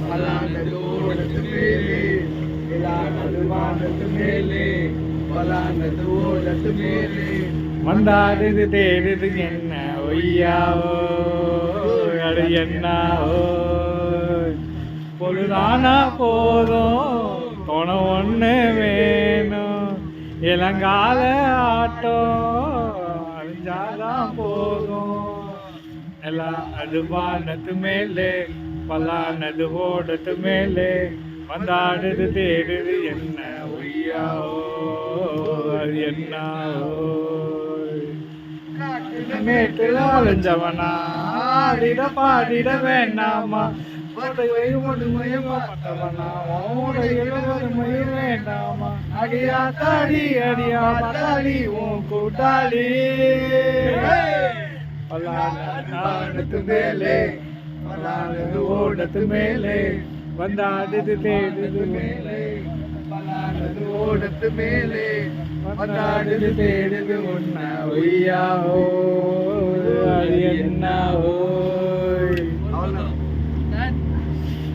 பலானது மேலே இலானது மேலே பலானது மேலே வந்தாடுது தேடுது என்ன ஒய்யாவோ அடு என்னாவோ. பொழுதானா போதும் துணை ஒன்று வேணும் இளங்கால ஆட்டம் அழிஞ்சாதான் போதும். எல்லாம் அது மேலே பலானது ஓடத்து மேலே வந்தாடுது தேடுது என்ன ஒய்யாவோ அது என்னாவோ மேட்டில் அலைஞ்சவனா ஆடிட பாடிட வேண்டாமா. வேண்டாமா. அடியா தாடி அடியா தாடி உன் கூட்டாளி. பல்லானத்து மேலே பல்லானது ஓடத்து மேலே வந்தாடுது தேடுது மேலே. பலானது ஓடத்து மேலே வந்தாடுது தேடுது உன்ன ஒய்யாவோ அது என்ன